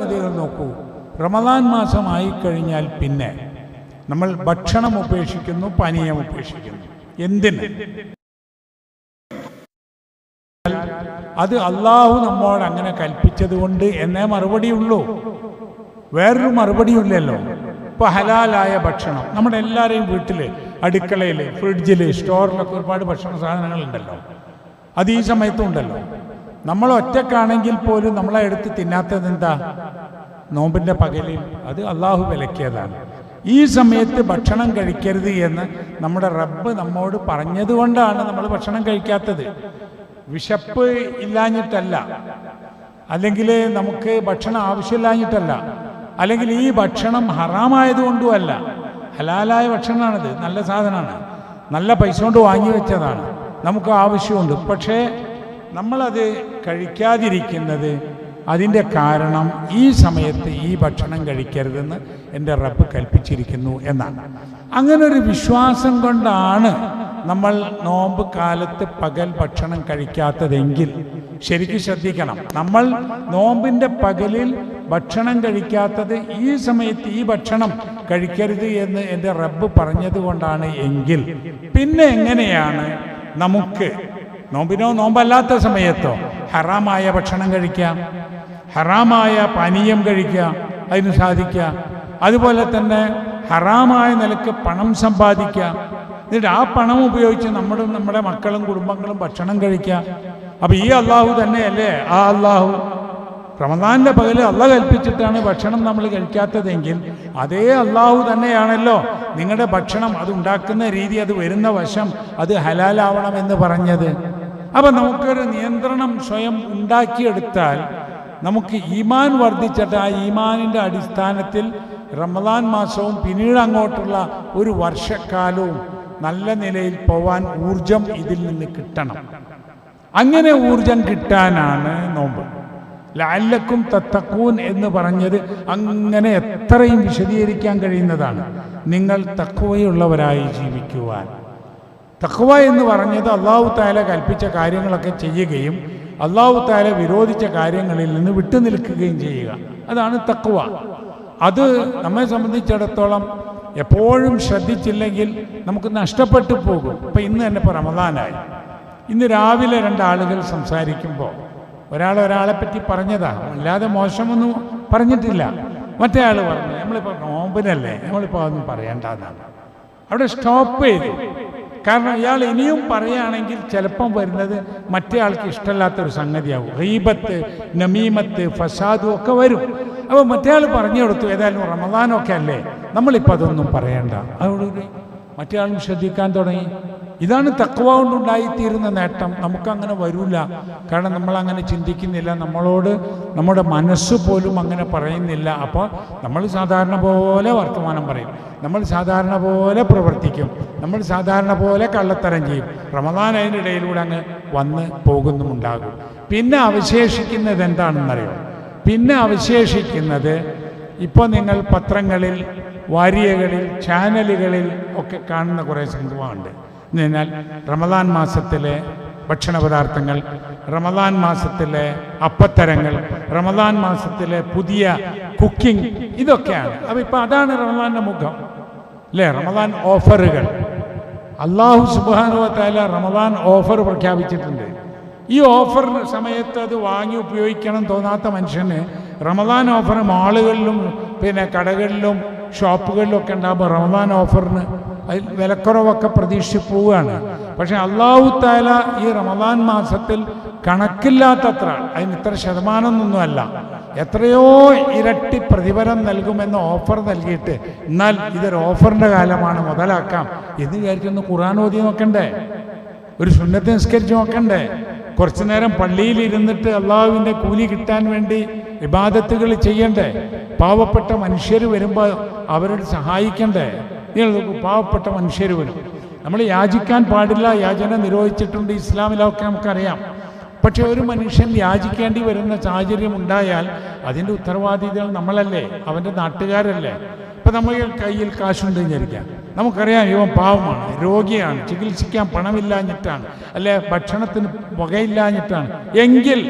ഗതികൾ നോക്കൂ. റമദാൻ മാസമായി കഴിഞ്ഞാൽ പിന്നെ നമ്മൾ ഭക്ഷണം ഉപേക്ഷിക്കുന്നു പാനീയം ഉപേക്ഷിക്കുന്നു. എന്തിന്? അത് അള്ളാഹു നമ്മോട് അങ്ങനെ കൽപ്പിച്ചത് കൊണ്ട് എന്നേ മറുപടിയുള്ളൂ. വേറൊരു മറുപടിയില്ലല്ലോ ഇപ്പൊ ഹലാലായ ഭക്ഷണം. നമ്മുടെ എല്ലാവരെയും വീട്ടിൽ അടുക്കളയിൽ ഫ്രിഡ്ജിൽ സ്റ്റോറിലൊക്കെ ഒരുപാട് ഭക്ഷണ സാധനങ്ങളുണ്ടല്ലോ. അത് ഈ സമയത്തും ഉണ്ടല്ലോ. നമ്മൾ ഒറ്റക്കാണെങ്കിൽ പോലും നമ്മളെ എടുത്ത് തിന്നാത്തത് എന്താ? നോമ്പിന്റെ പകലിൽ. അത് അള്ളാഹു വിലക്കിയതാണ്. ഈ സമയത്ത് ഭക്ഷണം കഴിക്കരുത് എന്ന് നമ്മുടെ റബ്ബ് നമ്മോട് പറഞ്ഞതുകൊണ്ടാണ് നമ്മൾ ഭക്ഷണം കഴിക്കാത്തത്. വിശപ്പ് ഇല്ലാഞ്ഞിട്ടല്ല. അല്ലെങ്കിൽ നമുക്ക് ഭക്ഷണം ആവശ്യമില്ലാഞ്ഞിട്ടല്ല. അല്ലെങ്കിൽ ഈ ഭക്ഷണം ഹറാമായതുകൊണ്ടുമല്ല ഹലാലായ ഭക്ഷണമാണിത്. നല്ല സാധനമാണ്. നല്ല പൈസ കൊണ്ട് വാങ്ങി വെച്ചതാണ്. നമുക്ക് ആവശ്യമുണ്ട്. പക്ഷേ നമ്മളത് കഴിക്കാതിരിക്കുന്നത് അതിന്റെ കാരണം ഈ സമയത്ത് ഈ ഭക്ഷണം കഴിക്കരുതെന്ന് എന്റെ റബ്ബ് കൽപ്പിച്ചിരിക്കുന്നു എന്നാണ്. അങ്ങനെ ഒരു വിശ്വാസം കൊണ്ടാണ് നമ്മൾ നോമ്പ് കാലത്ത് പകൽ ഭക്ഷണം കഴിക്കാത്തതെങ്കിൽ ശരിക്കും ശ്രദ്ധിക്കണം. നമ്മൾ നോമ്പിന്റെ പകലിൽ ഭക്ഷണം കഴിക്കാത്തത് ഈ സമയത്ത് ഈ ഭക്ഷണം കഴിക്കരുത് എന്ന് എന്റെ റബ്ബ് പറഞ്ഞതുകൊണ്ടാണ് എങ്കിൽ പിന്നെ എങ്ങനെയാണ് നമുക്ക് നോമ്പിനോ നോമ്പല്ലാത്ത സമയത്തോ ഹറാമായ ഭക്ഷണം കഴിക്കാം ഹറാമായ പാനീയം കഴിക്കാം അതിന് സാധിക്കാം അതുപോലെ തന്നെ ഹറാമായ നിലയ്ക്ക് പണം സമ്പാദിക്കാം എന്നിട്ട് ആ പണം ഉപയോഗിച്ച് നമ്മുടെ നമ്മുടെ മക്കളും കുടുംബങ്ങളും ഭക്ഷണം കഴിക്കാം അപ്പം ഈ അള്ളാഹു തന്നെയല്ലേ? ആ അള്ളാഹു. റമദാന്റെ പകൽ അള്ള കൽപ്പിച്ചിട്ടാണ് ഭക്ഷണം നമ്മൾ കഴിക്കാത്തതെങ്കിൽ അതേ അള്ളാഹു തന്നെയാണല്ലോ നിങ്ങളുടെ ഭക്ഷണം അത് ഉണ്ടാക്കുന്ന രീതി അത് വരുന്ന വശം അത് ഹലാലാവണം എന്ന് പറഞ്ഞത്. അപ്പൊ നമുക്കൊരു നിയന്ത്രണം സ്വയം ഉണ്ടാക്കിയെടുത്താൽ നമുക്ക് ഈമാൻ വർദ്ധിച്ചിട്ട് ആ ഈമാനിന്റെ അടിസ്ഥാനത്തിൽ റമദാൻ മാസവും പിന്നീട് അങ്ങോട്ടുള്ള ഒരു വർഷക്കാലവും നല്ല നിലയിൽ പോവാൻ ഊർജം ഇതിൽ നിന്ന് കിട്ടണം. അങ്ങനെ ഊർജം കിട്ടാനാണ് നോമ്പ്. ലാലക്കും തത്തക്കൂൻ എന്ന് പറഞ്ഞത് അങ്ങനെ എത്രയും വിശദീകരിക്കാൻ കഴിയുന്നതാണ്. നിങ്ങൾ തക്കുവയുള്ളവരായി ജീവിക്കുവാൻ. തഖ്വ എന്ന് പറഞ്ഞത് അള്ളാഹു താല കൽപ്പിച്ച കാര്യങ്ങളൊക്കെ ചെയ്യുകയും അള്ളാഹു താല വിരോധിച്ച കാര്യങ്ങളിൽ നിന്ന് വിട്ടുനിൽക്കുകയും ചെയ്യുക. അതാണ് തക്വ അത് നമ്മെ സംബന്ധിച്ചിടത്തോളം എപ്പോഴും ശ്രദ്ധിച്ചില്ലെങ്കിൽ നമുക്ക് നഷ്ടപ്പെട്ടു പോകും. ഇപ്പം ഇന്ന് തന്നെ ഇപ്പോൾ റമദാനായി. ഇന്ന് രാവിലെ രണ്ടാളുകൾ സംസാരിക്കുമ്പോൾ ഒരാൾ ഒരാളെ പറ്റി പറഞ്ഞതാ. അല്ലാതെ മോശമൊന്നും പറഞ്ഞിട്ടില്ല. മറ്റേ ആൾ പറഞ്ഞു നമ്മളിപ്പോൾ നോമ്പിനല്ലേ? നമ്മളിപ്പോൾ അതൊന്നും പറയണ്ടെന്നാണ്. അവിടെ സ്റ്റോപ്പ് ചെയ്തു. കാരണം ഇയാൾ ഇനിയും പറയുകയാണെങ്കിൽ ചിലപ്പം വരുന്നത് മറ്റേ ആൾക്ക് ഇഷ്ടമല്ലാത്തൊരു സംഗതിയാവും. റീബത്ത് നമീമത്ത് ഫസാദും ഒക്കെ വരും. അപ്പോൾ മറ്റേ ആൾ പറഞ്ഞു കൊടുത്തു ഏതായാലും റമദാനൊക്കെ അല്ലേ? നമ്മളിപ്പോൾ അതൊന്നും പറയണ്ട. അതോടുകൂടി മറ്റേ ആളും ശ്രദ്ധിക്കാൻ തുടങ്ങി. ഇതാണ് തക്വ കൊണ്ടുണ്ടായിത്തീരുന്ന നേട്ടം. നമുക്കങ്ങനെ വരില്ല കാരണം നമ്മൾ അങ്ങനെ ചിന്തിക്കുന്നില്ല. നമ്മളോട് നമ്മുടെ മനസ്സ് പോലും അങ്ങനെ പറയുന്നില്ല. അപ്പോൾ നമ്മൾ സാധാരണ പോലെ വർത്തമാനം പറയും. നമ്മൾ സാധാരണ പോലെ പ്രവർത്തിക്കും. നമ്മൾ സാധാരണ പോലെ കള്ളത്തരം ചെയ്യും. റമദാൻ അതിനിടയിലൂടെ അങ്ങ് വന്ന് പോകുന്നുമുണ്ടാകും. പിന്നെ അവശേഷിക്കുന്നത് എന്താണെന്നറിയോ? പിന്നെ അവശേഷിക്കുന്നത് ഇപ്പോൾ നിങ്ങൾ പത്രങ്ങളിൽ വാരികകളിൽ ചാനലുകളിൽ ഒക്കെ കാണുന്ന കുറേ സംഭവമുണ്ട് എന്ന് പറഞ്ഞാൽ റമദാൻ മാസത്തിലെ ഭക്ഷണ പദാർത്ഥങ്ങൾ റമദാൻ മാസത്തിലെ അപ്പത്തരങ്ങൾ റമദാൻ മാസത്തിലെ പുതിയ കുക്കിംഗ് ഇതൊക്കെയാണ്. അപ്പോൾ ഇപ്പം അതാണ് റമദാന്റെ മുഖം. അല്ലേ? റമദാൻ ഓഫറുകൾ. അള്ളാഹു സുബാനുവത്തായ റമദാൻ ഓഫർ പ്രഖ്യാപിച്ചിട്ടുണ്ട്. ഈ ഓഫർ സമയത്ത് അത് വാങ്ങി ഉപയോഗിക്കണം തോന്നാത്ത മനുഷ്യന് റമദാൻ ഓഫർ മാളുകളിലും പിന്നെ കടകളിലും ഷോപ്പുകളിലും ഒക്കെ ഉണ്ടാകുമ്പോൾ റമദാൻ ഓഫറിന് അതിൽ വിലക്കുറവൊക്കെ പ്രതീക്ഷിച്ച് പോവുകയാണ് പക്ഷെ അള്ളാഹു താല ഈ റമദാൻ മാസത്തിൽ കണക്കില്ലാത്തത്ര അതിന് ഇത്ര ശതമാനമൊന്നുമല്ല. എത്രയോ ഇരട്ടി പ്രതിഫലം നൽകുമെന്ന ഓഫർ നൽകിയിട്ട് എന്നാൽ ഇതൊരു ഓഫറിന്റെ കാലമാണ് മുതലാക്കാം എന്ന് വിചാരിച്ചൊന്ന് ഖുറാൻ ഓതി നോക്കണ്ടേ? ഒരു സുന്നത്ത് നിസ്കരിച്ച് നോക്കണ്ടേ? കുറച്ചു നേരം പള്ളിയിൽ ഇരുന്നിട്ട് അള്ളാഹുവിന്റെ കൂലി കിട്ടാൻ വേണ്ടി വിവാദത്തുകൾ ചെയ്യണ്ടേ? പാവപ്പെട്ട മനുഷ്യർ വരുമ്പോൾ അവരോട് സഹായിക്കണ്ടേ? നിങ്ങൾ നോക്കൂ പാവപ്പെട്ട മനുഷ്യർ വരും നമ്മൾ യാചിക്കാൻ പാടില്ല യാചന നിരോധിച്ചിട്ടുണ്ട് ഇസ്ലാമിലൊക്കെ നമുക്കറിയാം. പക്ഷെ ഒരു മനുഷ്യൻ യാചിക്കേണ്ടി വരുന്ന സാഹചര്യം ഉണ്ടായാൽ അതിന്റെ ഉത്തരവാദികൾ നമ്മളല്ലേ? അവന്റെ നാട്ടുകാരല്ലേ? ഇപ്പം നമ്മൾ കയ്യിൽ കാശുണ്ട് വിചാരിക്കാം. നമുക്കറിയാം ഇവൻ പാവമാണ് രോഗിയാണ് ചികിത്സിക്കാൻ പണമില്ലാഞ്ഞിട്ടാണ് അല്ലെ ഭക്ഷണത്തിന് പുകയില്ലാഞ്ഞിട്ടാണ്. എങ്കിൽ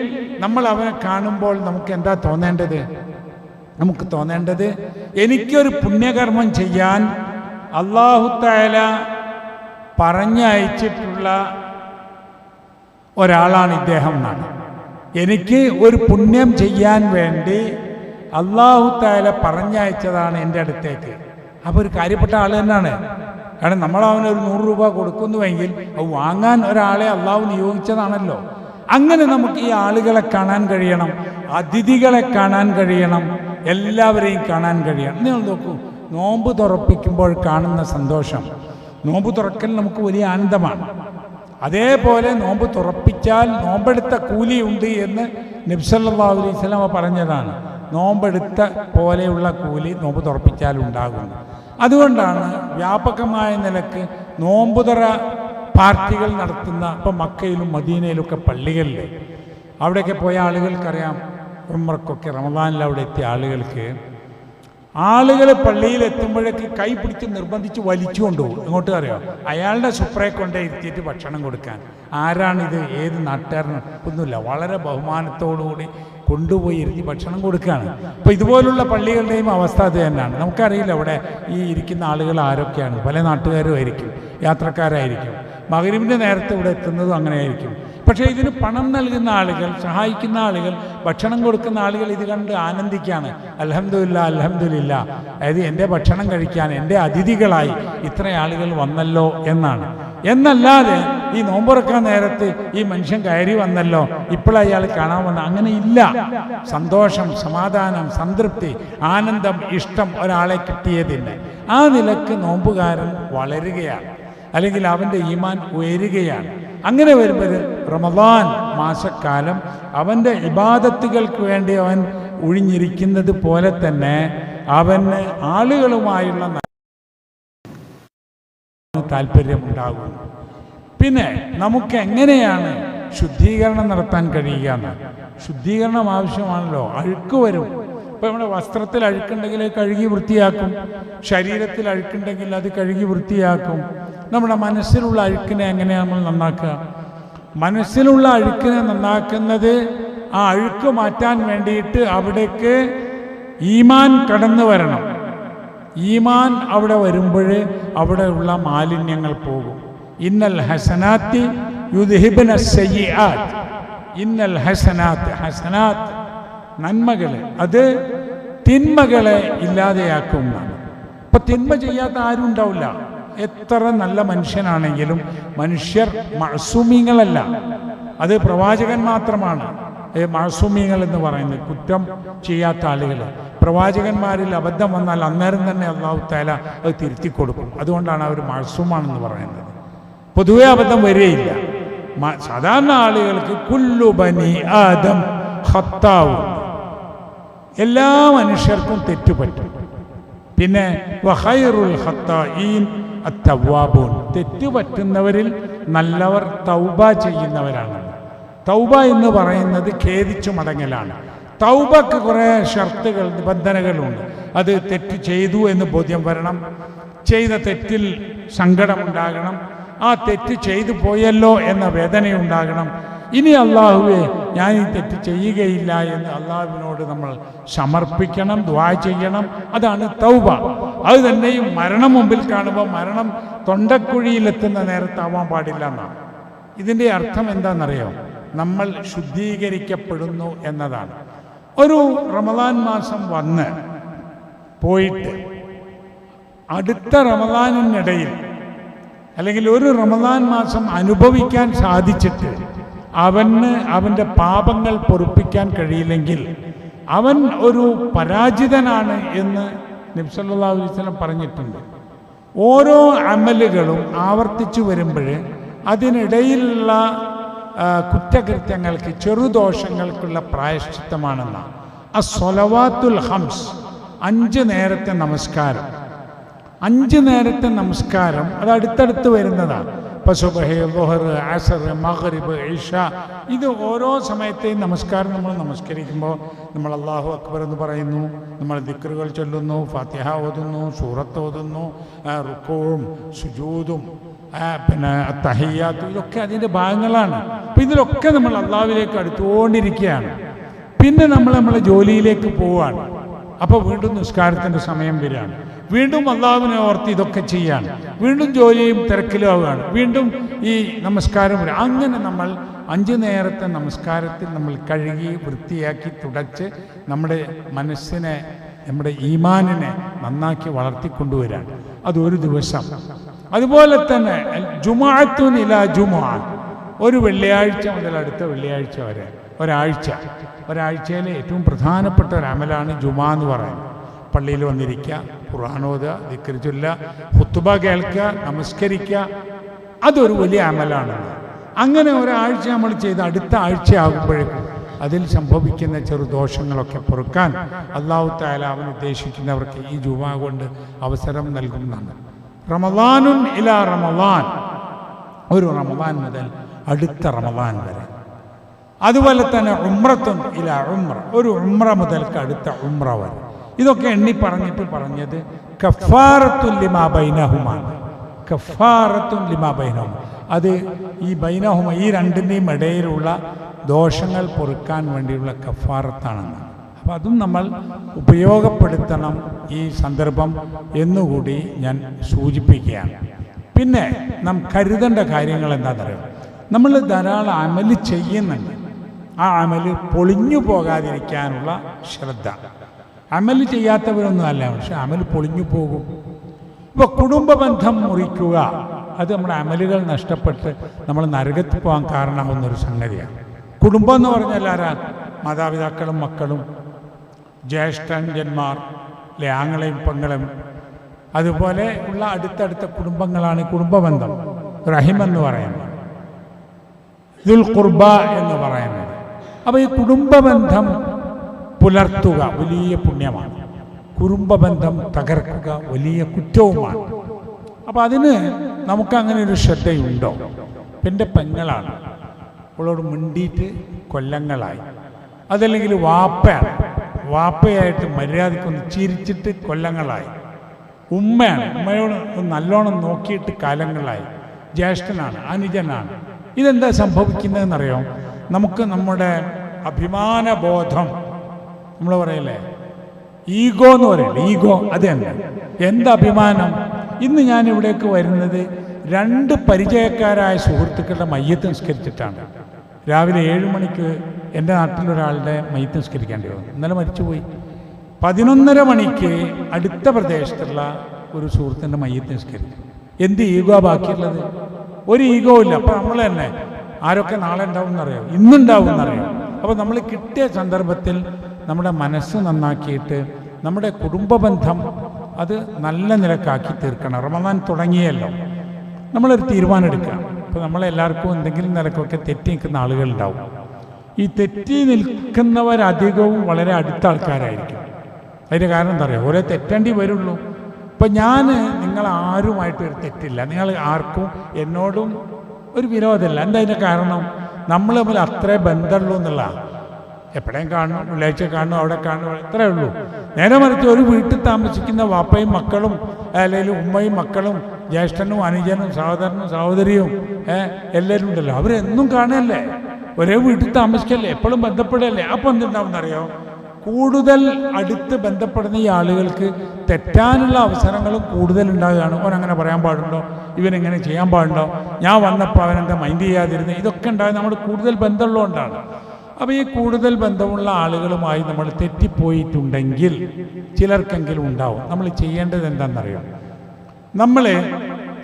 നമ്മൾ അവനെ കാണുമ്പോൾ നമുക്ക് എന്താ തോന്നേണ്ടത്? നമുക്ക് തോന്നേണ്ടത് എനിക്കൊരു പുണ്യകർമ്മം ചെയ്യാൻ അള്ളാഹുത്തായ പറഞ്ഞയച്ചിട്ടുള്ള ഒരാളാണ് ഇദ്ദേഹം എന്നാണ്. എനിക്ക് ഒരു പുണ്യം ചെയ്യാൻ വേണ്ടി അള്ളാഹുത്തായ പറഞ്ഞയച്ചതാണ് എന്റെ അടുത്തേക്ക്. അപ്പോൾ ഒരു കാര്യപ്പെട്ട ആൾ തന്നെയാണ്. കാരണം നമ്മൾ അവന് ഒരു നൂറ് രൂപ കൊടുക്കുന്നുവെങ്കിൽ അത് വാങ്ങാൻ ഒരാളെ അള്ളാഹു നിയോഗിച്ചതാണല്ലോ. അങ്ങനെ നമുക്ക് ഈ ആളുകളെ കാണാൻ കഴിയണം അതിഥികളെ കാണാൻ കഴിയണം എല്ലാവരെയും കാണാൻ കഴിയണം. നിങ്ങൾ നോക്കൂ നോമ്പ് തുറപ്പിക്കുമ്പോൾ കാണുന്ന സന്തോഷം. നോമ്പ് തുറക്കൽ നമുക്ക് വലിയ ആനന്ദമാണ്. അതേപോലെ നോമ്പ് തുറപ്പിച്ചാൽ നോമ്പെടുത്ത കൂലിയുണ്ട് എന്ന് നബ്സല്ലാ അലൈഹി സ്വലാമ പറഞ്ഞതാണ്. നോമ്പെടുത്ത പോലെയുള്ള കൂലി നോമ്പ് തുറപ്പിച്ചാൽ ഉണ്ടാകുന്നു. അതുകൊണ്ടാണ് വ്യാപകമായ നിലയ്ക്ക് നോമ്പുതറ പാർട്ടികൾ നടത്തുന്ന ഇപ്പം മക്കയിലും മദീനയിലൊക്കെ പള്ളികളിൽ. അവിടെയൊക്കെ പോയ ആളുകൾക്കറിയാം ഉമ്മർക്കൊക്കെ റമദാനിൽ അവിടെ എത്തിയ ആളുകൾക്ക് ആളുകൾ പള്ളിയിൽ എത്തുമ്പോഴേക്ക് കൈ പിടിച്ച് നിർബന്ധിച്ച് വലിച്ചു കൊണ്ടുപോകും. എങ്ങോട്ട് അറിയാം അയാളുടെ സുപ്രയെ കൊണ്ടേ ഇരുത്തിയിട്ട് ഭക്ഷണം കൊടുക്കാൻ. ആരാണിത്? ഏത് നാട്ടുകാരനും? ഒന്നുമില്ല. വളരെ ബഹുമാനത്തോടുകൂടി കൊണ്ടുപോയി ഇരുത്തി ഭക്ഷണം കൊടുക്കുകയാണ്. അപ്പോൾ ഇതുപോലുള്ള പള്ളികളുടെയും അവസ്ഥ അത് തന്നെയാണ്. നമുക്കറിയില്ല അവിടെ ഈ ഇരിക്കുന്ന ആളുകൾ ആരൊക്കെയാണ്. പല നാട്ടുകാരും ആയിരിക്കും. യാത്രക്കാരായിരിക്കും. മകരീബിന്റെ നേരത്തെ ഇവിടെ എത്തുന്നതും അങ്ങനെയായിരിക്കും. പക്ഷേ ഇതിന് പണം നൽകുന്ന ആളുകൾ സഹായിക്കുന്ന ആളുകൾ ഭക്ഷണം കൊടുക്കുന്ന ആളുകൾ ഇത് കണ്ട് ആനന്ദിക്കുകയാണ് അലഹമില്ല അലഹമില്ല അതായത് എന്റെ ഭക്ഷണം കഴിക്കാൻ എന്റെ അതിഥികളായി ഇത്ര ആളുകൾ വന്നല്ലോ എന്നാണ്. എന്നല്ലാതെ ഈ നോമ്പുറക്കാൻ നേരത്ത് ഈ മനുഷ്യൻ കയറി വന്നല്ലോ ഇപ്പോഴയാൾ കാണാൻ വന്ന അങ്ങനെ ഇല്ല. സന്തോഷം സമാധാനം സംതൃപ്തി ആനന്ദം ഇഷ്ടം ഒരാളെ കിട്ടിയതില്ല ആ നിലയ്ക്ക് നോമ്പുകാരൻ വളരുകയാണ്. അല്ലെങ്കിൽ അവന്റെ ഈമാൻ ഉയരുകയാണ്. അങ്ങനെ വരുമ്പോൾ റമദാൻ മാസക്കാലം അവന്റെ ഇബാദത്തുകൾക്ക് വേണ്ടി അവൻ ഒഴിഞ്ഞിരിക്കുന്നത് പോലെ തന്നെ അവന് ആളുകളുമായുള്ള താല്പര്യമുണ്ടാകും പിന്നെ നമുക്ക് എങ്ങനെയാണ് ശുദ്ധീകരണം നടത്താൻ കഴിയുക എന്ന്? ശുദ്ധീകരണം ആവശ്യമാണല്ലോ അഴുക്ക് വരും. ഇപ്പം നമ്മുടെ വസ്ത്രത്തിൽ അഴുക്കുണ്ടെങ്കിൽ കഴുകി വൃത്തിയാക്കും ശരീരത്തിൽ അഴുക്കുണ്ടെങ്കിൽ അത് കഴുകി വൃത്തിയാക്കും. നമ്മുടെ മനസ്സിലുള്ള അഴുക്കിനെ എങ്ങനെയാണ് നമ്മൾ നന്നാക്കുക? മനസ്സിലുള്ള അഴുക്കിനെ നന്നാക്കുന്നത് ആ അഴുക്ക് മാറ്റാൻ വേണ്ടിയിട്ട് അവിടേക്ക് ഈമാൻ കടന്നു വരണം. ഈമാൻ അവിടെ വരുമ്പോൾ അവിടെയുള്ള മാലിന്യങ്ങൾ പോകും. ഇന്നൽ ഹസനാത്തി യുദ്ഹിബിന ഇന്നൽ ഹസനാത്ത് ഹസനാത്ത് നന്മകൾ അത് തിന്മകളെ ഇല്ലാതെയാക്കുന്നതാണ് ഇപ്പൊ തിന്മ ചെയ്യാത്ത ആരും ഉണ്ടാവില്ല എത്ര നല്ല മനുഷ്യനാണെങ്കിലും മനുഷ്യർ മഴസൂമിങ്ങളല്ല അത് പ്രവാചകൻ മാത്രമാണ്. മാസൂമിങ്ങൾ എന്ന് പറയുന്നത് കുറ്റം ചെയ്യാത്ത ആളുകൾ പ്രവാചകന്മാരിൽ അബദ്ധം വന്നാൽ അന്നേരം തന്നെ അള്ളാഹു താല അത് തിരുത്തി കൊടുക്കും അതുകൊണ്ടാണ് അവർ മാസൂമാണെന്ന് പറയുന്നത്. പൊതുവെ അബദ്ധം വരികയില്ല. സാധാരണ ആളുകൾക്ക് കുല്ലു ബനി ആദം ഹത്താവും എല്ലാ മനുഷ്യർക്കും തെറ്റുപറ്റും. പിന്നെ വഹൈറുൽ ഹത്തായീൻ അത്തവാബൂൻ തെറ്റുപറ്റുന്നവരിൽ നല്ലവർ തൗബ ചെയ്യുന്നവരാണ്. തൗബ എന്ന് പറയുന്നത് ഖേദിച്ചു മടങ്ങലാണ്. തൗബക്ക് കുറേ ഷർത്തുകൾ നിബന്ധനകളുണ്ട്. അത് തെറ്റ് ചെയ്തു എന്ന് ബോധ്യം വരണം. ചെയ്ത തെറ്റിൽ സങ്കടമുണ്ടാകണം. ആ തെറ്റ് ചെയ്തു പോയല്ലോ എന്ന വേദനയുണ്ടാകണം. ഇനി അള്ളാഹുവെ ഞാൻ ഈ തെറ്റ് ചെയ്യുകയില്ല എന്ന് അള്ളാഹുവിനോട് നമ്മൾ സമർപ്പിക്കണം ദ്വാ ചെയ്യണം. അതാണ് തൗബ. അത് തന്നെയും മരണം മുമ്പിൽ കാണുമ്പോൾ മരണം തൊണ്ടക്കുഴിയിലെത്തുന്ന നേരത്താവാൻ പാടില്ല എന്നാണ് ഇതിന്റെ അർത്ഥം എന്താണെന്നറിയോ? നമ്മൾ ശുദ്ധീകരിക്കപ്പെടുന്നു എന്നതാണ്. ഒരു റമദാൻ മാസം വന്ന് പോയിട്ട് അടുത്ത റമദാനിനിടയിൽ അല്ലെങ്കിൽ ഒരു റമദാൻ മാസം അനുഭവിക്കാൻ സാധിച്ചിട്ട് അവന് അവന്റെ പാപങ്ങൾ പൊറുപ്പിക്കാൻ കഴിയില്ലെങ്കിൽ അവൻ ഒരു പരാജിതനാണ് എന്ന് നബ്സല്ലാ പറഞ്ഞിട്ടുണ്ട്. ഓരോ അമലുകളും ആവർത്തിച്ചു വരുമ്പോൾ അതിനിടയിലുള്ള കുറ്റകൃത്യങ്ങൾക്ക് ചെറുദോഷങ്ങൾക്കുള്ള പ്രായശ്ചിത്തമാണെന്നാണ് ആ സൊലവാത്തുൽ ഹംസ് അഞ്ച് നേരത്തെ നമസ്കാരം. അഞ്ച് നേരത്തെ നമസ്കാരം അത് അടുത്തടുത്ത് വരുന്നതാണ് ഇപ്പൊ സുബഹ് അസർ മഗ്രിബ് ഇഷ ഇത് ഓരോ സമയത്തെയും നമസ്കാരം നമ്മൾ നമസ്കരിക്കുമ്പോൾ നമ്മൾ അള്ളാഹു അക്ബർ എന്ന് പറയുന്നു. നമ്മൾ ദിക്റുകൾ ചൊല്ലുന്നു ഫാത്തിഹ ഓതുന്നു സൂറത്ത് ഓതുന്നു റുക്കോവും സുജൂതും പിന്നെ തഹയ്യാത്തും ഇതൊക്കെ അതിന്റെ ഭാഗങ്ങളാണ്. അപ്പം ഇതിലൊക്കെ നമ്മൾ അള്ളാഹുവിലേക്ക് അടുത്തുകൊണ്ടിരിക്കുകയാണ്. പിന്നെ നമ്മൾ നമ്മളെ ജോലിയിലേക്ക് പോവുകയാണ് അപ്പോൾ വീണ്ടും നിസ്കാരത്തിന്റെ സമയം വരികയാണ്. വീണ്ടും അള്ളാഹുവിനെ ഓർത്ത് ഇതൊക്കെ ചെയ്യാണ് വീണ്ടും ജോലിയും തിരക്കിലാവുകയാണ് വീണ്ടും ഈ നമസ്കാരം അങ്ങനെ നമ്മൾ അഞ്ച് നേരത്തെ നമസ്കാരത്തിൽ നമ്മൾ കഴുകി വൃത്തിയാക്കി തുടച്ച് നമ്മുടെ മനസ്സിനെ നമ്മുടെ ഈമാനിനെ നന്നാക്കി വളർത്തിക്കൊണ്ടുവരാൻ. അത് ഒരു ദിവസം. അതുപോലെ തന്നെ ജുമാഅത്തുനില ജുമാ ഒരു വെള്ളിയാഴ്ച മുതൽ അടുത്ത വെള്ളിയാഴ്ച വരെ. ഒരാഴ്ച. ഒരാഴ്ചയിലെ ഏറ്റവും പ്രധാനപ്പെട്ട ഒരു അമലാണ് ജുമാ എന്ന് പറയുന്നത്. പള്ളിയിൽ വന്നിരിക്കുക ഖുർആാനോദ വിക്രിച്ചില്ല ചൊല്ല ഹുത്തുബ കേൾക്കുക നമസ്കരിക്കുക അതൊരു വലിയ അമലാണ്. അങ്ങനെ ഒരാഴ്ച നമ്മൾ ചെയ്ത് അടുത്ത ആഴ്ച ആകുമ്പോഴേക്കും അതിൽ സംഭവിക്കുന്ന ചെറു ദോഷങ്ങളൊക്കെ പൊറുക്കാൻ അള്ളാഹു താല അവൻ ഉദ്ദേശിക്കുന്നവർക്ക് ഈ ജുമ കൊണ്ട് അവസരം നൽകുന്നതാണ്. റമദാനുൻ ഇല റമദാൻ. ഒരു റമദാൻ മുതൽ അടുത്ത റമദാൻ വരെ. അതുപോലെ തന്നെ ഉമ്രത്തും ഇല ഉമ്ര ഒരു ഉമ്ര മുതൽക്ക് അടുത്ത ഉമ്ര വരെ. ഇതൊക്കെ എണ്ണി പറഞ്ഞിട്ട് പറഞ്ഞത് കഫാറത്തുൽ ലിമാ കഫാറത്തും ലിമാ അത് ഈ ബൈനഹുമ ഈ രണ്ടിന്റെയും ഇടയിലുള്ള ദോഷങ്ങൾ പൊറുക്കാൻ വേണ്ടിയുള്ള കഫാറത്താണെന്ന്. അപ്പോൾ അതും നമ്മൾ ഉപയോഗപ്പെടുത്തണം ഈ സന്ദർഭം എന്നുകൂടി ഞാൻ സൂചിപ്പിക്കുകയാണ്. പിന്നെ നാം കരുതേണ്ട കാര്യങ്ങൾ എന്താണെന്നറിയാം? നമ്മൾ ധാരാളം അമൽ ചെയ്യുന്നുണ്ട്. ആ അമൽ പൊളിഞ്ഞു പോകാതിരിക്കാനുള്ള ശ്രദ്ധ. അമൽ ചെയ്യാത്തവരൊന്നും അല്ല പക്ഷെ അമൽ പൊളിഞ്ഞു പോകും. ഇപ്പോൾ കുടുംബ ബന്ധം മുറിക്കുക അത് നമ്മുടെ അമലുകൾ നഷ്ടപ്പെട്ട് നമ്മൾ നരകത്തിൽ പോകാൻ കാരണമാകുന്ന ഒരു സംഗതിയാണ്. കുടുംബം എന്ന് പറഞ്ഞാൽ ആരാ? മാതാപിതാക്കളും മക്കളും ജ്യേഷ്ഠന്മാർ അല്ലെ ആങ്ങളെയും പെങ്ങളും. അതുപോലെ ഉള്ള അടുത്തടുത്ത കുടുംബങ്ങളാണ് കുടുംബബന്ധം. റഹിം എന്ന് പറയുന്നത്. ദുൽ ഖുർബ എന്ന് പറയുന്നത്. അപ്പോൾ ഈ കുടുംബബന്ധം പുലർത്തുക വലിയ പുണ്യമാണ്. കുടുംബബന്ധം തകർക്കുക വലിയ കുറ്റവുമാണ്. അപ്പം അതിന് നമുക്കങ്ങനെ ഒരു ശ്രദ്ധയുണ്ടോ? എന്റെ പെങ്ങളാണ്. അവളോട് മിണ്ടിയിട്ട് കൊല്ലങ്ങളായി. അതല്ലെങ്കിൽ വാപ്പയാണ്. വാപ്പയായിട്ട് മര്യാദക്കൊന്ന് ചിരിച്ചിട്ട് കൊല്ലങ്ങളായി. ഉമ്മയാണ്. ഉമ്മയോട് നല്ലോണം നോക്കിയിട്ട് കാലങ്ങളായി. ജ്യേഷ്ഠനാണ് അനുജനാണ്. ഇതെന്താ സംഭവിക്കുന്നതെന്നറിയോ? നമുക്ക് നമ്മുടെ അഭിമാനബോധം നമ്മൾ പറയല്ലേ? ഈഗോ എന്ന് പറയുന്നത് ഈഗോ അത് തന്നെ. എന്താ അഭിമാനം? ഇന്ന് ഞാൻ ഇവിടേക്ക് വരുന്നത് രണ്ട് പരിചയക്കാരായ സുഹൃത്തുക്കളുടെ മയ്യത്ത് നിസ്കരിച്ചിട്ടാണ്. രാവിലെ ഏഴ് മണിക്ക് എന്റെ നാട്ടിലൊരാളുടെ മയ്യത്ത് നിസ്കരിക്കേണ്ടി വന്നു. ഇന്നലെ മരിച്ചുപോയി. പതിനൊന്നര മണിക്ക് അടുത്ത പ്രദേശത്തുള്ള ഒരു സുഹൃത്തിന്റെ മയ്യത്ത് നിസ്കരിച്ചു. എന്ത് ഈഗോ ബാക്കിയുള്ളത്? ഒരു ഈഗോ ഇല്ല. അപ്പം നമ്മൾ തന്നെ ആരൊക്കെ നാളെ ഉണ്ടാവും എന്നറിയാം ഇന്നുണ്ടാവും എന്നറിയാം അപ്പോൾ നമ്മൾ കിട്ടിയ സന്ദർഭത്തിൽ നമ്മുടെ മനസ്സ് നന്നാക്കിയിട്ട് നമ്മുടെ കുടുംബ ബന്ധം അത് നല്ല നിലക്കാക്കി തീർക്കണം. റമദാൻ തുടങ്ങിയല്ലോ. നമ്മളൊരു തീരുമാനം എടുക്കുക ഇപ്പോൾ നമ്മളെല്ലാവർക്കും എന്തെങ്കിലും നിലക്കൊക്കെ തെറ്റി നിൽക്കുന്ന ആളുകളുണ്ടാവും. ഈ തെറ്റി നിൽക്കുന്നവരധികവും വളരെ അടുത്ത ആൾക്കാരായിരിക്കും. അതിന്റെ കാരണം എന്താ പറയുക ഓരോ തെറ്റേണ്ടി വരുള്ളൂ. ഇപ്പം ഞാൻ നിങ്ങൾ ആരുമായിട്ട് ഒരു തെറ്റില്ല. നിങ്ങൾ ആർക്കും എന്നോടും ഒരു വിരോധമില്ല. എന്താ അതിന്റെ കാരണം? നമ്മൾ തമ്മിൽ അത്രേ ബന്ധമുള്ളൂ എന്നുള്ളതാണ് എപ്പോഴേയും കാണണം വെള്ളിയാഴ്ച കാണണം അവിടെ കാണണം ഇത്രേ ഉള്ളൂ. നേരെ മറിച്ച് ഒരു വീട്ടിൽ താമസിക്കുന്ന വാപ്പയും മക്കളും അല്ലെങ്കിൽ ഉമ്മയും മക്കളും ജ്യേഷ്ഠനും അനുജനും സഹോദരനും സഹോദരിയും എല്ലാവരും ഉണ്ടല്ലോ. അവരെന്നും കാണല്ലേ? ഒരേ വീട്ടിൽ താമസിക്കല്ലേ? എപ്പോഴും ബന്ധപ്പെടല്ലേ? അപ്പം എന്തുണ്ടാവുമെന്നറിയോ കൂടുതൽ അടുത്ത് ബന്ധപ്പെടുന്ന ഈ ആളുകൾക്ക് തെറ്റാനുള്ള അവസരങ്ങളും കൂടുതൽ ഉണ്ടാകുകയാണ് ഓൻ അങ്ങനെ പറയാൻ പാടുണ്ടോ? ഇവനെങ്ങനെ ചെയ്യാൻ പാടുണ്ടോ? ഞാൻ വന്നപ്പോൾ അവനെന്താ മൈൻഡ് ചെയ്യാതിരുന്നത് ഇതൊക്കെ ഉണ്ടായത് നമ്മൾ കൂടുതൽ ബന്ധമുള്ളതുകൊണ്ടാണ്. അപ്പോൾ ഈ കൂടുതൽ ബന്ധമുള്ള ആളുകളുമായി നമ്മൾ തെറ്റിപ്പോയിട്ടുണ്ടെങ്കിൽ ചിലർക്കെങ്കിലും ഉണ്ടാവും. നമ്മൾ ചെയ്യേണ്ടത് എന്താണെന്നറിയാം? നമ്മൾ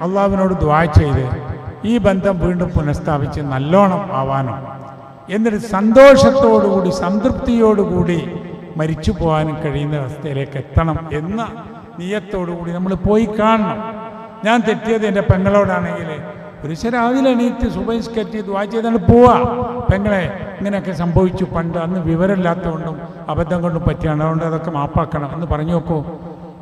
അള്ളാവിനോട് ദ്വാ ചെയ്ത് ഈ ബന്ധം വീണ്ടും പുനഃസ്ഥാപിച്ച് നല്ലോണം ആവാനും എന്നിട്ട് സന്തോഷത്തോടുകൂടി സംതൃപ്തിയോടുകൂടി മരിച്ചു പോകാനും കഴിയുന്ന അവസ്ഥയിലേക്ക് എത്തണം എന്ന നീയത്തോടുകൂടി നമ്മൾ പോയി കാണണം. ഞാൻ തെറ്റിയത് എന്റെ പെങ്ങളോടാണെങ്കിൽ ഒരു രാവിലെ എണീറ്റ് സുബൈസ്കറ്റ് ദ്വാ ചെയ്താണ് പോവാ. പെങ്ങളെ ഇങ്ങനെയൊക്കെ സംഭവിച്ചു. പണ്ട് അന്ന് വിവരമില്ലാത്തതുകൊണ്ടും അബദ്ധം കൊണ്ടും പറ്റിയാണ്. അതുകൊണ്ട് അതൊക്കെ മാപ്പാക്കണം എന്ന് പറഞ്ഞു നോക്കൂ.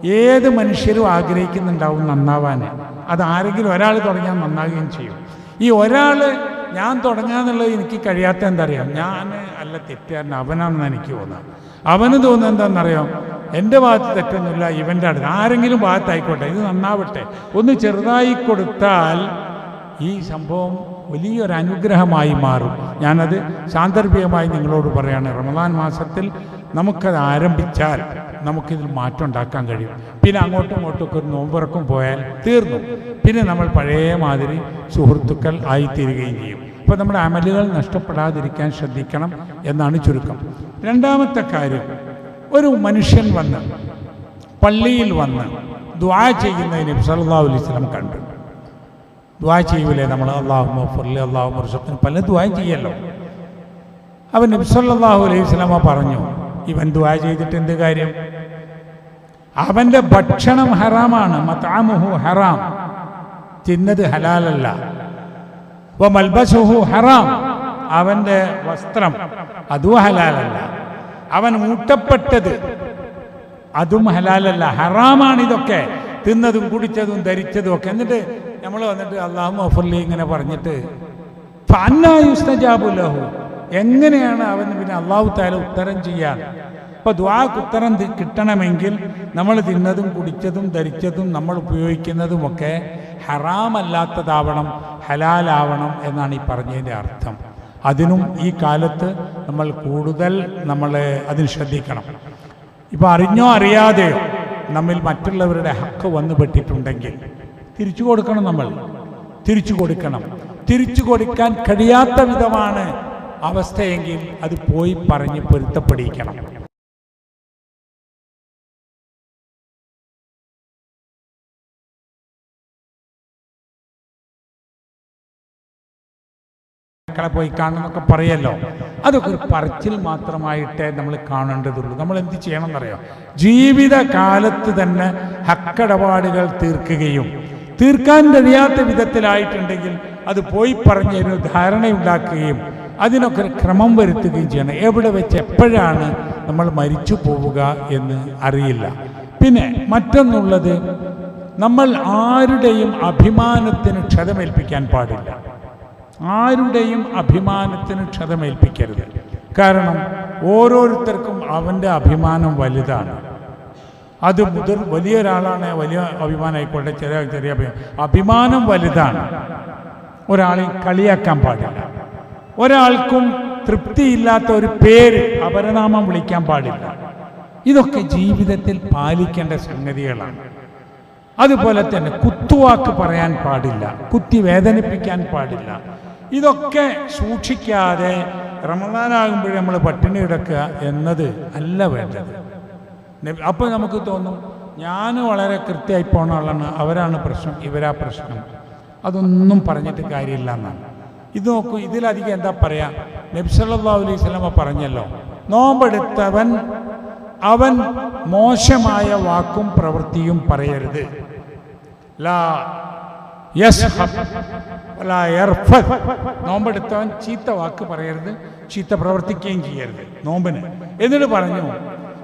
ഏത് മനുഷ്യരും ആഗ്രഹിക്കുന്നുണ്ടാവും നന്നാവാൻ. അത് ആരെങ്കിലും ഒരാൾ തുടങ്ങിയാൽ നന്നാവുകയും ചെയ്യും. ഈ ഒരാൾ ഞാൻ തുടങ്ങാന്നുള്ളത് എനിക്ക് കഴിയാത്ത എന്തറിയാം ഞാൻ അല്ല തെറ്റുകാരൻ. അവനാണെന്ന് എനിക്ക് തോന്നാം അവന് തോന്നുന്നത് എന്താണെന്നറിയാം എന്റെ ഭാഗത്ത് തെറ്റൊന്നുമില്ല ഇവന്റെ അടുത്ത്. ആരെങ്കിലും ഭാഗത്തായിക്കോട്ടെ ഇത് നന്നാവട്ടെ. ഒന്ന് ചെറുതായി കൊടുത്താൽ ഈ സംഭവം വലിയൊരു അനുഗ്രഹമായി മാറും. ഞാനത് സാന്ദർഭികമായി നിങ്ങളോട് പറയാണ്. റമദാൻ മാസത്തിൽ നമുക്കത് ആരംഭിച്ചാൽ നമുക്കിതിൽ മാറ്റം ഉണ്ടാക്കാൻ കഴിയും. പിന്നെ അങ്ങോട്ടും ഇങ്ങോട്ടും ഒക്കെ ഒരു നോമ്പിറക്കും പോയാൽ തീർന്നു. പിന്നെ നമ്മൾ പഴയ മാതിരി സുഹൃത്തുക്കൾ ആയിത്തീരുകയും ചെയ്യും. അപ്പോൾ നമ്മുടെ അമലുകൾ നഷ്ടപ്പെടാതിരിക്കാൻ ശ്രദ്ധിക്കണം എന്നാണ് ചുരുക്കം. രണ്ടാമത്തെ കാര്യം ഒരു മനുഷ്യൻ വന്ന് പള്ളിയിൽ വന്ന് ദ്വാ ചെയ്യുന്നതിന് സല്ലല്ലാഹു അലൈഹി വസല്ലം കണ്ടു. ദ്വാ ചെയ്യൂലേ നമ്മൾ? അള്ളാഹു മഫുല്ലി അള്ളാഹു മുർഷത്തിന് പല ദ്വാ ചെയ്യല്ലോ. അവൻ നബ്സല്ലാഹു അലൈഹി സ്വലാമ പറഞ്ഞു ഇവൻ ദ്വാ ചെയ്തിട്ട് എന്ത് കാര്യം? അവന്റെ ഭക്ഷണം ഹറാമാണ് മതാമുഹു ഹറാം. തിന്നത് ഹലാലല്ല. മൽബസുഹു ഹറാം. അവന്റെ വസ്ത്രം അതും ഹലാലല്ല. അവൻ മൂട്ടപ്പെട്ടത് അതും ഹലാലല്ല. ഹറാമാണ് ഇതൊക്കെ. തിന്നതും കുടിച്ചതും ധരിച്ചതും ഒക്കെ. എന്നിട്ട് നമ്മൾ വന്നിട്ട് അള്ളാഹു മഫുല്ലി ഇങ്ങനെ പറഞ്ഞിട്ട് ഫന്നായുസ്തജാബുലഹു എങ്ങനെയാണ് അവന് പിന്നെ അള്ളാഹു താല ഉത്തരം ചെയ്യാൻ അപ്പോൾ ദ്വാക്ക് ഉത്തരം കിട്ടണമെങ്കിൽ നമ്മൾ തിന്നതും കുടിച്ചതും ധരിച്ചതും നമ്മൾ ഉപയോഗിക്കുന്നതും ഒക്കെ ഹറാമല്ലാത്തതാവണം ഹലാലാവണം എന്നാണ് ഈ പറഞ്ഞതിന്റെ അർത്ഥം. അതിനും ഈ കാലത്ത് നമ്മൾ കൂടുതൽ നമ്മൾ അതിന് ശ്രദ്ധിക്കണം. ഇപ്പം അറിഞ്ഞോ അറിയാതെയോ? നമ്മിൽ മറ്റുള്ളവരുടെ ഹക്ക് വന്നു പെട്ടിട്ടുണ്ടെങ്കിൽ തിരിച്ചു കൊടുക്കണം നമ്മൾ. തിരിച്ചു കൊടുക്കണം. തിരിച്ചു കൊടുക്കാൻ കഴിയാത്ത വിധമാണ് അവസ്ഥയെങ്കിൽ അത് പോയി പറഞ്ഞ് പൊരുത്തപ്പെടിക്കണം. മക്കളെ പോയി കാണണമെന്നൊക്കെ പറയല്ലോ. അതൊക്കെ ഒരു പറച്ചിൽ മാത്രമായിട്ടേ നമ്മൾ കാണേണ്ടതുള്ളൂ. നമ്മൾ എന്ത് ചെയ്യണം എന്നറിയോ ജീവിതകാലത്ത് തന്നെ ഹക്കടപാടുകൾ തീർക്കുകയും തീർക്കാൻ കഴിയാത്ത വിധത്തിലായിട്ടുണ്ടെങ്കിൽ അത് പോയി പറഞ്ഞ ഒരു ധാരണയുണ്ടാക്കുകയും അതിനൊക്കെ ഒരു ക്രമം വരുത്തുകയും ചെയ്യണം. എവിടെ വെച്ച് എപ്പോഴാണ് നമ്മൾ മരിച്ചു പോവുക എന്ന് അറിയില്ല. പിന്നെ മറ്റൊന്നുള്ളത് നമ്മൾ ആരുടെയും അഭിമാനത്തിന് ക്ഷതമേൽപ്പിക്കാൻ പാടില്ല. ആരുടെയും അഭിമാനത്തിന് ക്ഷതമേൽപ്പിക്കരുത്. കാരണം ഓരോരുത്തർക്കും അവന്റെ അഭിമാനം വലുതാണ്. അത് മുതിർ വലിയ ഒരാളാണ് വലിയ അഭിമാനമായിക്കോട്ടെ ചെറിയ ചെറിയ അഭിമാനം അഭിമാനം വലുതാണ്. ഒരാളെ കളിയാക്കാൻ പാടില്ല. ഒരാൾക്കും തൃപ്തിയില്ലാത്ത ഒരു പേര് അപരനാമം വിളിക്കാൻ പാടില്ല. ഇതൊക്കെ ജീവിതത്തിൽ പാലിക്കേണ്ട സംഗതികളാണ്. അതുപോലെ തന്നെ കുത്തുവാക്ക് പറയാൻ പാടില്ല കുത്തി വേദനിപ്പിക്കാൻ പാടില്ല. ഇതൊക്കെ സൂക്ഷിക്കാതെ റമദാനാകുമ്പോഴേ നമ്മൾ പട്ടിണി കിടക്കുക എന്നത് അല്ല വേണ്ടത്. അപ്പോൾ നമുക്ക് തോന്നും ഞാൻ വളരെ കൃത്യമായി പോണ ആളാണ് അവരാണ് പ്രശ്നം ഇവരാ പ്രശ്നം. അതൊന്നും പറഞ്ഞിട്ട് കാര്യമില്ല എന്നാണ്. ഇത് നോക്കൂ ഇതിലധികം എന്താ പറയാ? നബ്സല്ലാ അലൈഹി സ്വലമ പറഞ്ഞല്ലോ നോമ്പെടുത്തവൻ അവൻ മോശമായ വാക്കും പ്രവൃത്തിയും പറയരുത്. ലാ. നോമ്പെടുത്തവൻ ചീത്ത വാക്ക് പറയരുത് ചീത്ത പ്രവർത്തിക്കുകയും ചെയ്യരുത്. നോമ്പിന്. എന്നിട്ട് പറഞ്ഞു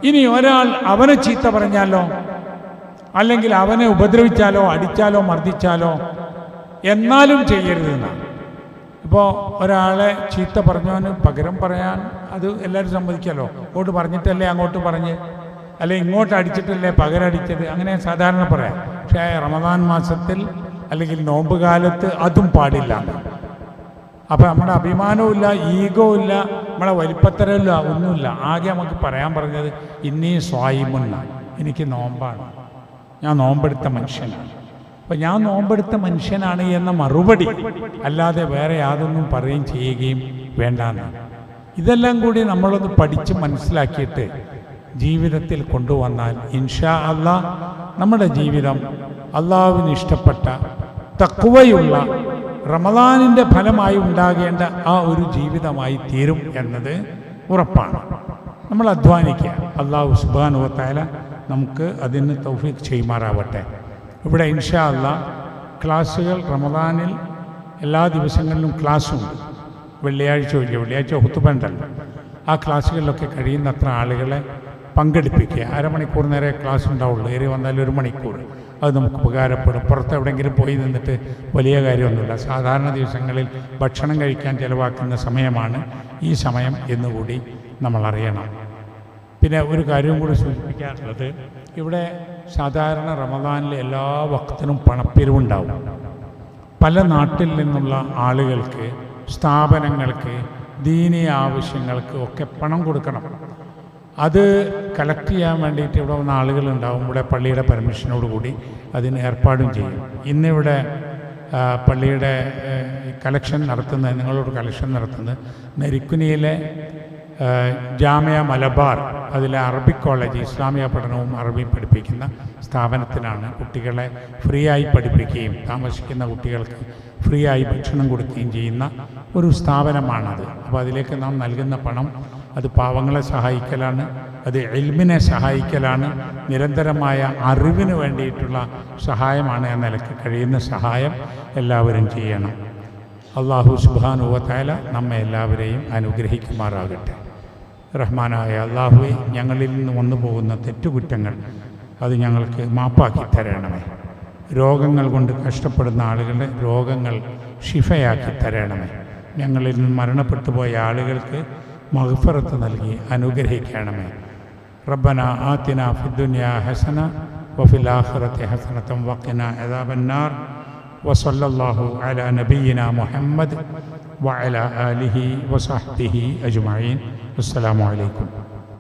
ഇനി ഒരാൾ അവനെ ചീത്ത പറഞ്ഞാലോ? അല്ലെങ്കിൽ അവനെ ഉപദ്രവിച്ചാലോ അടിച്ചാലോ മർദ്ദിച്ചാലോ? എന്നാലും ചെയ്യരുത് എന്നാണ് ഇപ്പോൾ ഒരാളെ ചീത്ത പറഞ്ഞവന് പകരം പറയാൻ അത് എല്ലാവരും സമ്മതിക്കാലോ? അങ്ങോട്ട് പറഞ്ഞിട്ടല്ലേ അങ്ങോട്ട് പറഞ്ഞ്? അല്ലെ ഇങ്ങോട്ട് അടിച്ചിട്ടല്ലേ പകരം അടിച്ചത്? അങ്ങനെ സാധാരണ പറയാം. പക്ഷേ റമദാൻ മാസത്തിൽ അല്ലെങ്കിൽ നോമ്പ് കാലത്ത് അതും പാടില്ല. അപ്പം നമ്മുടെ അഭിമാനവും ഈഗോ ഇല്ല നമ്മളെ വലിപ്പത്തരമില്ല ഒന്നുമില്ല. ആകെ നമുക്ക് പറയാൻ പറഞ്ഞത് ഇന്നീ സ്വായിമുന്ന എനിക്ക് നോമ്പാണ്. ഞാൻ നോമ്പെടുത്ത മനുഷ്യനാണ്. അപ്പം ഞാൻ നോമ്പെടുത്ത മനുഷ്യനാണ് എന്ന മറുപടി അല്ലാതെ വേറെ യാതൊന്നും പറയുകയും ചെയ്യുകയും വേണ്ടാന്ന് ഇതെല്ലാം കൂടി നമ്മളൊന്ന് പഠിച്ച് മനസ്സിലാക്കിയിട്ട് ജീവിതത്തിൽ കൊണ്ടുവന്നാൽ ഇൻഷാ അല്ല നമ്മുടെ ജീവിതം അള്ളാഹുവിന് ഇഷ്ടപ്പെട്ട തക്കുവയുള്ള റമദാനിന്റെ ഫലമായി ഉണ്ടാകേണ്ട ആ ഒരു ജീവിതമായി തീരും എന്നത് ഉറപ്പാണ്. നമ്മൾ അധ്വാനിക്കുക. അള്ളാഹു സുബാനുവത്തായ നമുക്ക് അതിന് തൗഫീഖ് ചെയ്യുമാറാവട്ടെ. ഇവിടെ ഇൻഷാ അല്ല ക്ലാസ്സുകൾ റമദാനിൽ എല്ലാ ദിവസങ്ങളിലും ക്ലാസ്സുണ്ട്. വെള്ളിയാഴ്ച ഒഴിഞ്ഞ വെള്ളിയാഴ്ച ഒത്തുപണ്ടല്ല ആ ക്ലാസ്സുകളിലൊക്കെ കഴിയുന്നത്ര ആളുകളെ പങ്കെടുപ്പിക്കുക. അരമണിക്കൂർ നേരെ ക്ലാസ് ഉണ്ടാവുള്ളൂ ഏറി വന്നാൽ ഒരു മണിക്കൂർ. അത് നമുക്ക് ഉപകാരപ്പെടും. പുറത്ത് എവിടെയെങ്കിലും പോയി നിന്നിട്ട് വലിയ കാര്യമൊന്നുമില്ല. സാധാരണ ദിവസങ്ങളിൽ ഭക്ഷണം കഴിക്കാൻ ചിലവാക്കുന്ന സമയമാണ് ഈ സമയം എന്നുകൂടി നമ്മൾ അറിയണം. പിന്നെ ഒരു കാര്യവും കൂടി സൂചിപ്പിക്കാറുള്ളത് ഇവിടെ സാധാരണ റമദാനിലെ എല്ലാ വക്തിനും പണപ്പിരിവുണ്ടാവും. പല നാട്ടിൽ നിന്നുള്ള ആളുകൾക്ക് സ്ഥാപനങ്ങൾക്ക് ദീനീയ ആവശ്യങ്ങൾക്ക് ഒക്കെ പണം കൊടുക്കണം. അത് കളക്ട് ചെയ്യാൻ വേണ്ടിയിട്ട് ഇവിടെ വന്ന ആളുകളുണ്ടാവും. ഇവിടെ പള്ളിയുടെ പെർമിഷനോട് കൂടി അതിന് ഏർപ്പാടും ചെയ്യും. ഇന്നിവിടെ പള്ളിയുടെ കളക്ഷൻ നടത്തുന്നത് നിങ്ങളോട് കളക്ഷൻ നടത്തുന്നത് നരിക്കുനിയിലെ ജാമിയ മലബാർ അതിലെ അറബിക് കോളേജ് ഇസ്ലാമിക പഠനവും അറബി പഠിപ്പിക്കുന്ന സ്ഥാപനത്തിലാണ് കുട്ടികളെ ഫ്രീ ആയി പഠിപ്പിക്കുകയും താമസിക്കുന്ന കുട്ടികൾക്ക് ഫ്രീ ആയി ഭക്ഷണം കൊടുക്കുകയും ചെയ്യുന്ന ഒരു സ്ഥാപനമാണത്. അപ്പോൾ അതിലേക്ക് നാം നൽകുന്ന പണം അത് പാവങ്ങളെ സഹായിക്കലാണ് അത് എൽമിനെ സഹായിക്കലാണ് നിരന്തരമായ അറിവിന് വേണ്ടിയിട്ടുള്ള സഹായമാണ് എന്ന നിലയ്ക്ക് കഴിയുന്ന സഹായം എല്ലാവരും ചെയ്യണം. അള്ളാഹു സുബാനുവത്തായ നമ്മെ എല്ലാവരെയും അനുഗ്രഹിക്കുമാറാകട്ടെ. റഹ്മാനായ അള്ളാഹുവെ ഞങ്ങളിൽ നിന്ന് വന്നു പോകുന്ന തെറ്റുകുറ്റങ്ങൾ അത് ഞങ്ങൾക്ക് മാപ്പാക്കി തരണമേ. രോഗങ്ങൾ കൊണ്ട് കഷ്ടപ്പെടുന്ന ആളുകളുടെ രോഗങ്ങൾ ഷിഫയാക്കി തരണമേ. ഞങ്ങളിൽ നിന്ന് മരണപ്പെട്ടു പോയ ആളുകൾക്ക് മഹഫറത്ത് നൽകി അനുഗ്രഹിക്കണമേ റബ്ബന ആത്തിന ഫിദ്ദുനിയ ഹസന വഫിൽ ആഖിറത്തി ഹസനത്തം വഖിന അദാബന്നാർ وصلى الله على نبينا محمد وعلى آله وصحبه أجمعين السلام عليكم